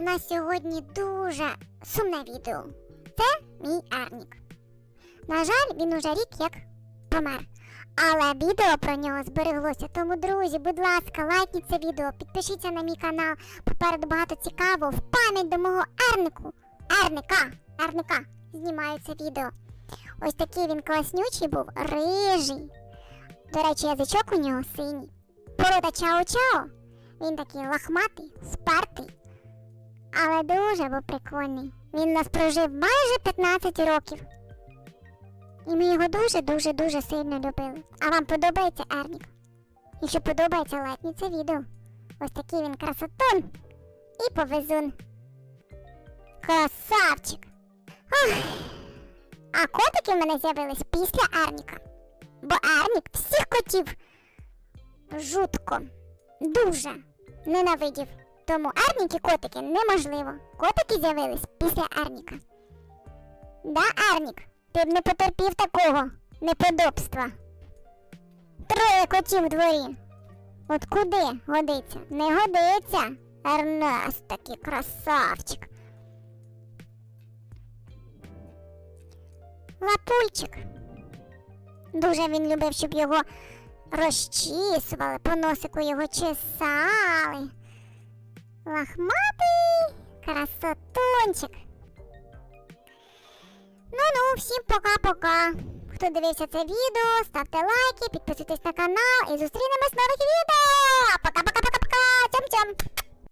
У нас сьогодні дуже сумне відео. Це мій Арнік. На жаль, він уже рік як помер. Але відео про нього збереглося. Тому, друзі, будь ласка, лайкніть це відео, підпишіться на мій канал. Попереду багато цікавого. В пам'ять до мого Ернику. Ерника! Ерника! Знімаю це відео. Ось такий він класнючий був, рижий. До речі, язичок у нього синій. Порода чао-чао. Він такий лахматий, спертий, але дуже був прикольний. Він нас прожив майже 15 років. І ми його дуже-дуже дуже сильно любили. А вам подобається Ернік? Якщо подобається, лайкніть це відео. Ось такий він красотун і повезун. Красавчик! А котики в мене з'явились після Ерніка. Бо Ернік всіх котів жутко, дуже ненавидів. Тому Ерніки котики неможливо. Котики з'явились після Ерніка. Да, Ернік, ти б не потерпів такого неподобства. Троє котів в дворі. От куди годиться? Не годиться. Ернест такий красавчик. Лапульчик. Дуже він любив, щоб його розчісували, по носику його чесали. Лахматий красотончик. Ну-ну, всім пока-пока. Хто дивився це відео, ставте лайки, підписуйтесь на канал і зустрінемось в нових відео.